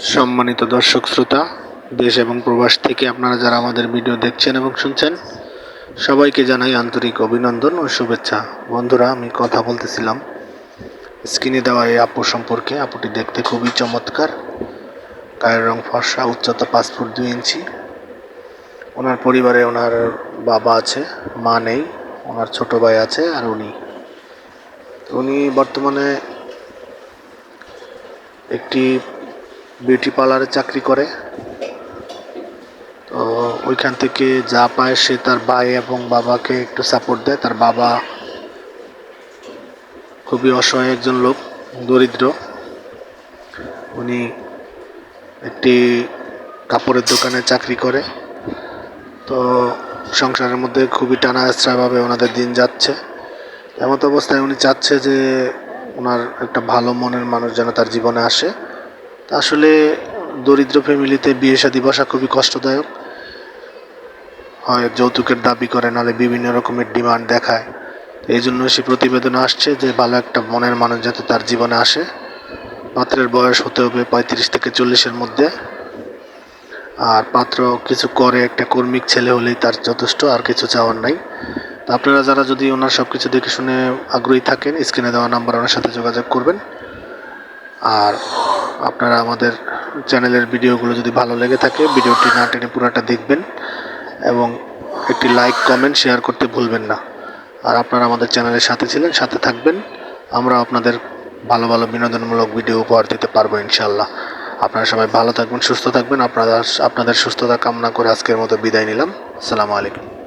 সম্মানিত দর্শক শ্রোতা, দেশ এবং প্রবাস থেকে আপনারা যারা আমাদের ভিডিও দেখছেন এবং শুনছেন, সবাইকে জানাই আন্তরিক অভিনন্দন ও শুভেচ্ছা। বন্ধুরা, আমি কথা বলতেছিলাম স্ক্রিনে দেওয়া এই আপু সম্পর্কে। আপুটি দেখতে খুবই চমৎকার। গায়ের রং ফর্সা, উচ্চতা পাঁচ ফুট দুই ইঞ্চি। ওনার পরিবারে ওনার বাবা আছে, মা নেই, ওনার ছোট ভাই আছে আর উনি। উনি বর্তমানে একটি বিউটি পার্লারে চাকরি করে। তো ওইখান থেকে যা পায় সে তার ভাই এবং বাবাকে একটু সাপোর্ট দেয়। তার বাবা খুবই অসহায় একজন লোক, দরিদ্র। উনি একটি কাপড়ের দোকানে চাকরি করে। তো সংসারের মধ্যে খুবই টানা ভাবে ওনাদের দিন যাচ্ছে। এমত অবস্থায় উনি চাচ্ছে যে ওনার একটা ভালো মনের মানুষ যেন তার জীবনে আসে। আসলে দরিদ্র ফ্যামিলিতে বিয়ে শাদী বসা খুবই কষ্টদায়ক। হয় যৌতুকের দাবি করে নাহলে বিভিন্ন রকমের ডিমান্ড দেখায়। এই জন্য সে প্রতিবেদন আসছে যে ভালো একটা মনের মানুষ যাতে তার জীবনে আসে। পাত্রের বয়স হতে হবে পঁয়ত্রিশ থেকে চল্লিশের মধ্যে। আর পাত্র কিছু করে, একটা কর্মিক ছেলে হলেই তার যথেষ্ট, আর কিছু চাওয়ার নাই। আপনারা যারা যদি ওনার সব কিছু দেখে শুনে আগ্রহী থাকেন, স্ক্রিনে দেওয়া নাম্বার ওনার সাথে যোগাযোগ করবেন। আর আপনারা আমাদের চ্যানেলের ভিডিওগুলো যদি ভালো লেগে থাকে, ভিডিওটি না টেনে পুরোটা দেখবেন এবং একটি লাইক কমেন্ট শেয়ার করতে ভুলবেন না। আর আপনারা আমাদের চ্যানেলের সাথে ছিলেন, সাথে থাকবেন। আমরা আপনাদের ভালো ভালো, বিনোদনমূলক ভিডিও উপহার দিতে পারব ইনশাল্লাহ আপনারা সবাই ভালো থাকবেন, সুস্থ থাকবেন। আপনারা, আপনাদের সুস্থতা কামনা করে আজকের মতো বিদায় নিলাম। আসসালামু আলাইকুম।